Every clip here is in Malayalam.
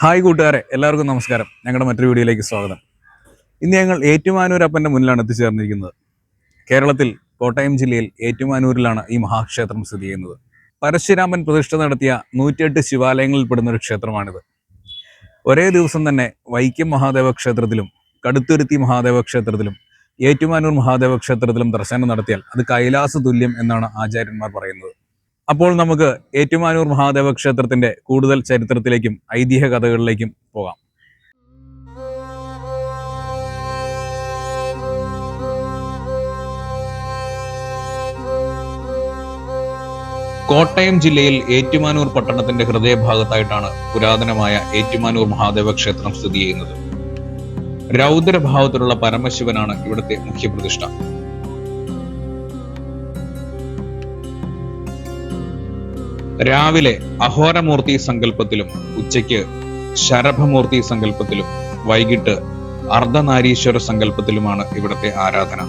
ഹായ് കൂട്ടുകാരെ എല്ലാവർക്കും നമസ്കാരം. ഞങ്ങളുടെ മറ്റൊരു വീഡിയോയിലേക്ക് സ്വാഗതം. ഇന്ന് ഞങ്ങൾ ഏറ്റുമാനൂരപ്പന്റെ മുന്നിലാണ് എത്തിച്ചേർന്നിരിക്കുന്നത്. കേരളത്തിൽ കോട്ടയം ജില്ലയിൽ ഏറ്റുമാനൂരിലാണ് ഈ മഹാക്ഷേത്രം സ്ഥിതി ചെയ്യുന്നത്. പരശുരാമൻ പ്രതിഷ്ഠ നടത്തിയ നൂറ്റിയെട്ട് ശിവാലയങ്ങളിൽ പെടുന്ന ഒരു ക്ഷേത്രമാണിത്. ഒരേ ദിവസം തന്നെ വൈക്കം മഹാദേവ ക്ഷേത്രത്തിലും കടുത്തുരുത്തി മഹാദേവ ക്ഷേത്രത്തിലും ഏറ്റുമാനൂർ മഹാദേവ ക്ഷേത്രത്തിലും ദർശനം നടത്തിയാൽ അത് കൈലാസ തുല്യം എന്നാണ് ആചാര്യന്മാർ പറയുന്നത്. അപ്പോൾ നമുക്ക് ഏറ്റുമാനൂർ മഹാദേവ ക്ഷേത്രത്തിന്റെ കൂടുതൽ ചരിത്രത്തിലേക്കും ഐതിഹ്യ കഥകളിലേക്കും പോകാം. കോട്ടയം ജില്ലയിൽ ഏറ്റുമാനൂർ പട്ടണത്തിന്റെ ഹൃദയഭാഗത്തായിട്ടാണ് പുരാതനമായ ഏറ്റുമാനൂർ മഹാദേവ ക്ഷേത്രം സ്ഥിതി ചെയ്യുന്നത്. രൗദ്രഭാവത്തിലുള്ള പരമശിവനാണ് ഇവിടുത്തെ മുഖ്യപ്രതിഷ്ഠ. രാവിലെ അഹോരമൂർത്തി സങ്കല്പത്തിലും ഉച്ചയ്ക്ക് ശരഭമൂർത്തി സങ്കല്പത്തിലും വൈകിട്ട് അർദ്ധനാരീശ്വര സങ്കല്പത്തിലുമാണ് ഇവിടുത്തെ ആരാധന.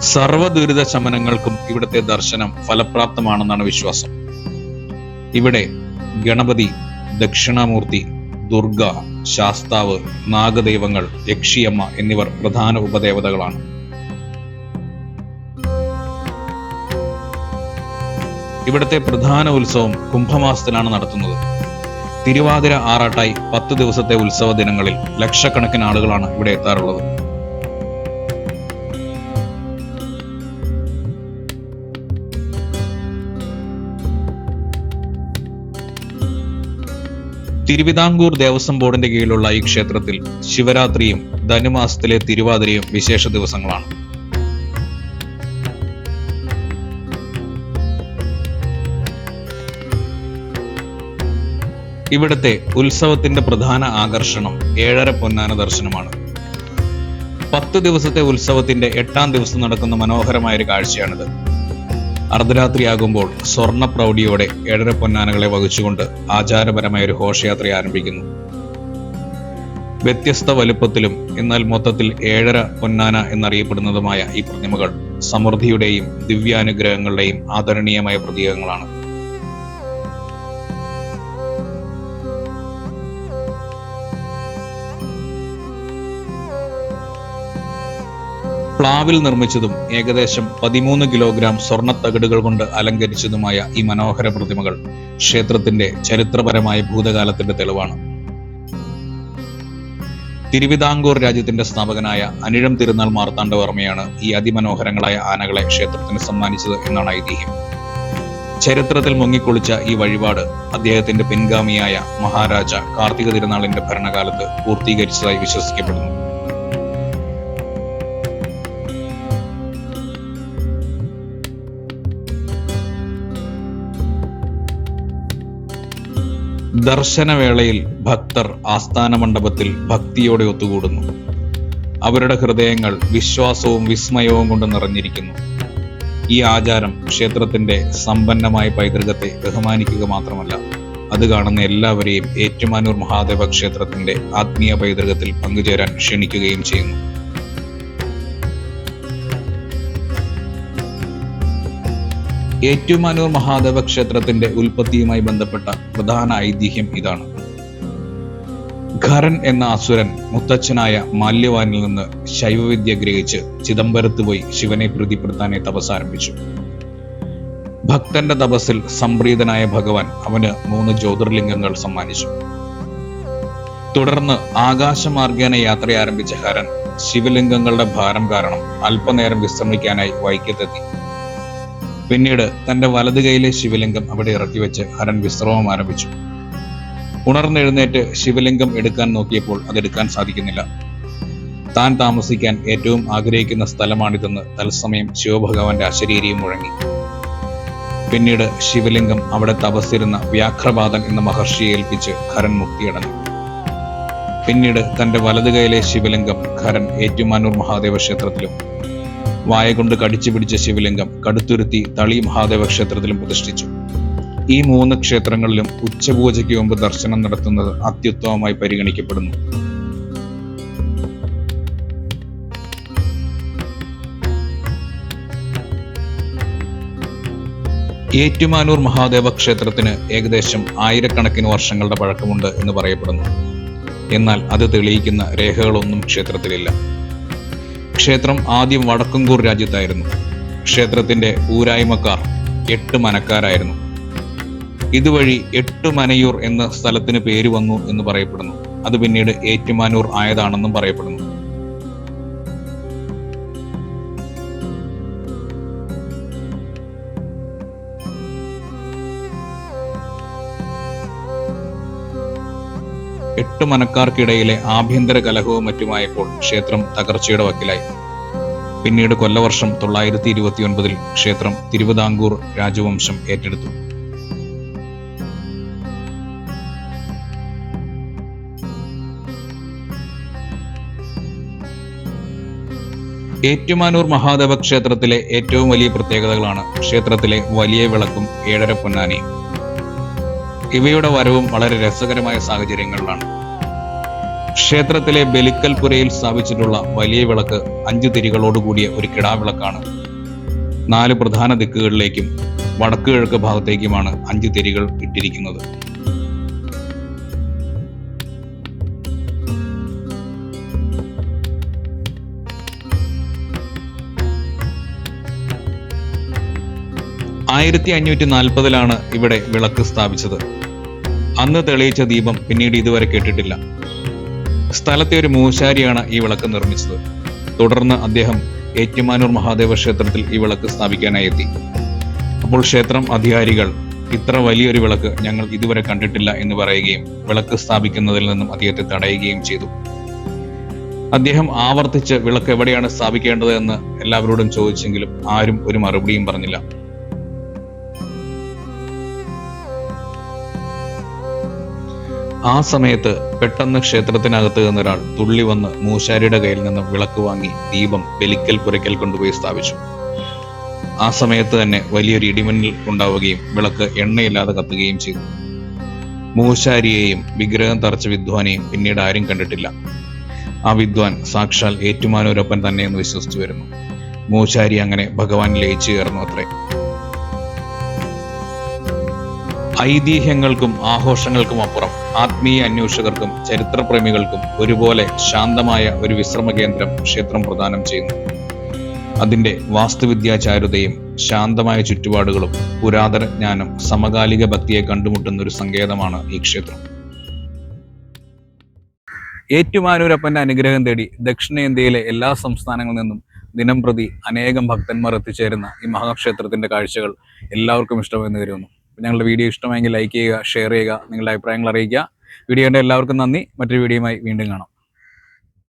സർവദുരിത ശമനങ്ങൾക്കും ഇവിടുത്തെ ദർശനം ഫലപ്രാപ്തമാണെന്നാണ് വിശ്വാസം. ഇവിടെ ഗണപതി ദക്ഷിണാമൂർത്തി ദുർഗ ശാസ്താവ് നാഗദൈവങ്ങൾ യക്ഷിയമ്മ എന്നിവർ പ്രധാന ഉപദേവതകളാണ്. ഇവിടുത്തെ പ്രധാന ഉത്സവം കുംഭമാസത്തിലാണ് നടത്തുന്നത്. തിരുവാതിര ആറാട്ടായി പത്ത് ദിവസത്തെ ഉത്സവ ദിനങ്ങളിൽ ലക്ഷക്കണക്കിന് ആളുകളാണ് ഇവിടെ എത്താറുള്ളത്. തിരുവിതാംകൂർ ദേവസ്വം ബോർഡിന്റെ കീഴിലുള്ള ഈ ക്ഷേത്രത്തിൽ ശിവരാത്രിയും ധനുമാസത്തിലെ തിരുവാതിരയും വിശേഷ ദിവസങ്ങളാണ്. ഇവിടുത്തെ ഉത്സവത്തിന്റെ പ്രധാന ആകർഷണം ഏഴര പൊന്നാന ദർശനമാണ്. പത്ത് ദിവസത്തെ ഉത്സവത്തിന്റെ എട്ടാം ദിവസം നടക്കുന്ന മനോഹരമായ ഒരു കാഴ്ചയാണിത്. അർദ്ധരാത്രിയാകുമ്പോൾ സ്വർണ പ്രൗഢിയോടെ ഏഴര പൊന്നാനകളെ വഹിച്ചുകൊണ്ട് ആചാരപരമായ ഒരു ഘോഷയാത്ര ആരംഭിക്കുന്നു. വ്യത്യസ്ത വലുപ്പത്തിലും എന്നാൽ മൊത്തത്തിൽ ഏഴര പൊന്നാന എന്നറിയപ്പെടുന്നതുമായ ഈ പ്രതിമകൾ സമൃദ്ധിയുടെയും ദിവ്യാനുഗ്രഹങ്ങളുടെയും ആദരണീയമായ പ്രതീകങ്ങളാണ്. പ്ലാവിൽ നിർമ്മിച്ചതും ഏകദേശം പതിമൂന്ന് കിലോഗ്രാം സ്വർണത്തകിടുകൾ കൊണ്ട് അലങ്കരിച്ചതുമായ ഈ മനോഹര പ്രതിമകൾ ക്ഷേത്രത്തിന്റെ ചരിത്രപരമായ ഭൂതകാലത്തിന്റെ തെളിവാണ്. തിരുവിതാംകൂർ രാജ്യത്തിന്റെ സ്ഥാപകനായ അനിഴം തിരുനാൾ മാർത്താണ്ഡവർമ്മയാണ് ഈ അതിമനോഹരങ്ങളായ ആനകളെ ക്ഷേത്രത്തിന് സമ്മാനിച്ചത് എന്നാണ് ഐതിഹ്യം. ചരിത്രത്തിൽ മുങ്ങിക്കുളിച്ച ഈ വഴിപാട് അദ്ദേഹത്തിന്റെ പിൻഗാമിയായ മഹാരാജ കാർത്തിക തിരുനാളിന്റെ ഭരണകാലത്ത് പൂർത്തീകരിച്ചതായി വിശ്വസിക്കപ്പെടുന്നു. ദർശനവേളയിൽ ഭക്തർ ആസ്ഥാന മണ്ഡപത്തിൽ ഭക്തിയോടെ ഒത്തുകൂടുന്നു. അവരുടെ ഹൃദയങ്ങൾ വിശ്വാസവും വിസ്മയവും കൊണ്ട് നിറഞ്ഞിരിക്കുന്നു. ഈ ആചാരം ക്ഷേത്രത്തിന്റെ സമ്പന്നമായ പൈതൃകത്തെ ബഹുമാനിക്കുക മാത്രമല്ല അത് കാണുന്ന എല്ലാവരെയും ഏറ്റുമാനൂർ മഹാദേവ ക്ഷേത്രത്തിന്റെ ആത്മീയ പൈതൃകത്തിൽ പങ്കുചേരാൻ ക്ഷണിക്കുകയും ചെയ്യുന്നു. ഏറ്റുമാനൂർ മഹാദേവ ക്ഷേത്രത്തിന്റെ ഉൽപ്പത്തിയുമായി ബന്ധപ്പെട്ട പ്രധാന ഐതിഹ്യം ഇതാണ്. ഖരൻ എന്ന അസുരൻ മുത്തച്ഛനായ മാല്യവാനിൽ നിന്ന് ശൈവവിദ്യ ഗ്രഹിച്ച് ചിദംബരത്ത് പോയി ശിവനെ പ്രീതിപ്പെടുത്താനെ തപസ് ആരംഭിച്ചു. ഭക്തന്റെ തപസ്സിൽ സംപ്രീതനായ ഭഗവാൻ അവന് മൂന്ന് ജ്യോതിർലിംഗങ്ങൾ സമ്മാനിച്ചു. തുടർന്ന് ആകാശമാർഗേന യാത്ര ആരംഭിച്ച ഹരൻ ശിവലിംഗങ്ങളുടെ ഭാരം കാരണം അല്പനേരം വിശ്രമിക്കാനായി വൈക്കത്തെത്തി. പിന്നീട് തന്റെ വലത് കൈയിലെ ശിവലിംഗം അവിടെ ഇറക്കി വെച്ച് ഹരൻ വിശ്രമം ആരംഭിച്ചു. ഉണർന്നെഴുന്നേറ്റ് ശിവലിംഗം എടുക്കാൻ നോക്കിയപ്പോൾ അതെടുക്കാൻ സാധിക്കുന്നില്ല. താൻ താമസിക്കാൻ ഏറ്റവും ആഗ്രഹിക്കുന്ന സ്ഥലമാണിതെന്ന് തത്സമയം ശിവഭഗവാന്റെ അശരീരിയും മുഴങ്ങി. പിന്നീട് ശിവലിംഗം അവിടെ തപസ്സിരുന്ന വ്യാഘ്രപാതൻ എന്ന മഹർഷിയെ ഏൽപ്പിച്ച് ഖരൻ മുക്തിയടഞ്ഞു. പിന്നീട് തന്റെ വലതു കൈയിലെ ശിവലിംഗം ഖരൻ ഏറ്റുമാനൂർ മഹാദേവ ക്ഷേത്രത്തിലും വായ കൊണ്ട് കടിച്ചു പിടിച്ച ശിവലിംഗം കടുത്തുരുത്തി തളി മഹാദേവ ക്ഷേത്രത്തിലും പ്രതിഷ്ഠിച്ചു. ഈ മൂന്ന് ക്ഷേത്രങ്ങളിലും ഉച്ചപൂജയ്ക്ക് മുമ്പ് ദർശനം നടത്തുന്നത് അത്യുത്തമമായി പരിഗണിക്കപ്പെടുന്നു. ഏറ്റുമാനൂർ മഹാദേവ ക്ഷേത്രത്തിന് ഏകദേശം ആയിരക്കണക്കിന് വർഷങ്ങളുടെ പഴക്കമുണ്ട് എന്ന് പറയപ്പെടുന്നു. എന്നാൽ അത് തെളിയിക്കുന്ന രേഖകളൊന്നും ക്ഷേത്രത്തിലില്ല. ക്ഷേത്രം ആദ്യം വടക്കുംകൂർ രാജ്യത്തായിരുന്നു. ക്ഷേത്രത്തിന്റെ ഊരായ്മക്കാർ എട്ട് മനക്കാരായിരുന്നു. ഇതുവഴി എട്ട് മനയൂർ എന്ന സ്ഥലത്തിന് പേര് വന്നു എന്ന് പറയപ്പെടുന്നു. അത് പിന്നീട് ഏറ്റുമാനൂർ ആയതാണെന്നും പറയപ്പെടുന്നു. എട്ട് മനക്കാർക്കിടയിലെ ആഭ്യന്തര കലഹവും മറ്റുമായപ്പോൾ ക്ഷേത്രം തകർച്ചയുടെ വക്കിലായി. പിന്നീട് കൊല്ലവർഷം തൊള്ളായിരത്തി ഇരുപത്തിയൊൻപതിൽ ക്ഷേത്രം തിരുവിതാംകൂർ രാജവംശം ഏറ്റെടുത്തു. ഏറ്റുമാനൂർ മഹാദേവ ക്ഷേത്രത്തിലെ ഏറ്റവും വലിയ പ്രത്യേകതകളാണ് ക്ഷേത്രത്തിലെ വലിയ വിളക്കും ഏഴര പൊന്നാനിയും ഇവയുടെ വരവും വളരെ രസകരമായ സാഹചര്യങ്ങളിലാണ്. ക്ഷേത്രത്തിലെ ബലിക്കൽപുരയിൽ സ്ഥാപിച്ചിട്ടുള്ള വലിയ വിളക്ക് അഞ്ചു തിരികളോടുകൂടിയ ഒരു കിടാവിളക്കാണ്. നാല് പ്രധാന ദിക്കുകളിലേക്കും വടക്ക് കിഴക്ക് ഭാഗത്തേക്കുമാണ് അഞ്ച് തിരികൾ ഇട്ടിരിക്കുന്നത്. ആയിരത്തി അഞ്ഞൂറ്റി നാൽപ്പതിലാണ് ഇവിടെ വിളക്ക് സ്ഥാപിച്ചത്. അന്ന് തെളിയിച്ച ദീപം പിന്നീട് ഇതുവരെ കേട്ടിട്ടില്ല. സ്ഥലത്തെ ഒരു മൂശാരിയാണ് ഈ വിളക്ക് നിർമ്മിച്ചത്. തുടർന്ന് അദ്ദേഹം ഏറ്റുമാനൂർ മഹാദേവ ക്ഷേത്രത്തിൽ ഈ വിളക്ക് സ്ഥാപിക്കാനായി എത്തി. അപ്പോൾ ക്ഷേത്രം അധികാരികൾ ഇത്ര വലിയൊരു വിളക്ക് ഞങ്ങൾ ഇതുവരെ കണ്ടിട്ടില്ല എന്ന് പറയുകയും വിളക്ക് സ്ഥാപിക്കുന്നതിൽ നിന്നും അദ്ദേഹത്തെ തടയുകയും ചെയ്തു. അദ്ദേഹം ആവർത്തിച്ച് വിളക്ക് എവിടെയാണ് സ്ഥാപിക്കേണ്ടത് എന്ന് എല്ലാവരോടും ചോദിച്ചെങ്കിലും ആരും ഒരു മറുപടിയും പറഞ്ഞില്ല. ആ സമയത്ത് പെട്ടെന്ന് ക്ഷേത്രത്തിനകത്ത് നിന്നൊരാൾ തുള്ളി വന്ന് മൂശാരിയുടെ കയ്യിൽ നിന്ന് വിളക്ക് വാങ്ങി ദീപം ബലിക്കൽ പുരയ്ക്കൽ കൊണ്ടുപോയി സ്ഥാപിച്ചു. ആ സമയത്ത് തന്നെ വലിയൊരു ഇടിമിന്നൽ ഉണ്ടാവുകയും വിളക്ക് എണ്ണയില്ലാതെ കത്തുകയും ചെയ്തു. മൂശാരിയെയും വിഗ്രഹം തറച്ച വിദ്വാനെയും പിന്നീട് ആരും കണ്ടിട്ടില്ല. ആ വിദ്വാൻ സാക്ഷാൽ ഏറ്റുമാനൂരപ്പൻ തന്നെയെന്ന് വിശ്വസിച്ചു വരുന്നു. മൂശാരി അങ്ങനെ ഭഗവാൻ ലയിച്ചു ചേർന്നു അത്രേ. ഐതിഹ്യങ്ങൾക്കും ആഘോഷങ്ങൾക്കും അപ്പുറം ആത്മീയ അന്വേഷകർക്കും ചരിത്രപ്രേമികൾക്കും ഒരുപോലെ ശാന്തമായ ഒരു വിശ്രമ കേന്ദ്രം ക്ഷേത്രം പ്രദാനം ചെയ്യുന്നു. അതിന്റെ വാസ്തുവിദ്യാചാരുതയും ശാന്തമായ ചുറ്റുപാടുകളും പുരാതന ജ്ഞാനം സമകാലിക ഭക്തിയെ കണ്ടുമുട്ടുന്ന ഒരു സങ്കേതമാണ് ഈ ക്ഷേത്രം. ഏറ്റുമാനൂരപ്പന്റെ അനുഗ്രഹം തേടി ദക്ഷിണേന്ത്യയിലെ എല്ലാ സംസ്ഥാനങ്ങളിൽ നിന്നും ദിനം പ്രതി അനേകം ഭക്തന്മാർ എത്തിച്ചേരുന്ന ഈ മഹാക്ഷേത്രത്തിന്റെ കാഴ്ചകൾ എല്ലാവർക്കും ഇഷ്ടമെന്ന് കരുതുന്നു. ഞങ്ങളുടെ വീഡിയോ ഇഷ്ടമായെങ്കിൽ ലൈക്ക് ചെയ്യുക ഷെയർ ചെയ്യുക നിങ്ങളുടെ അഭിപ്രായങ്ങൾ അറിയിക്കുക. വീഡിയോ കണ്ട എല്ലാവർക്കും നന്ദി. മറ്റൊരു വീഡിയോയുമായി വീണ്ടും കാണാം.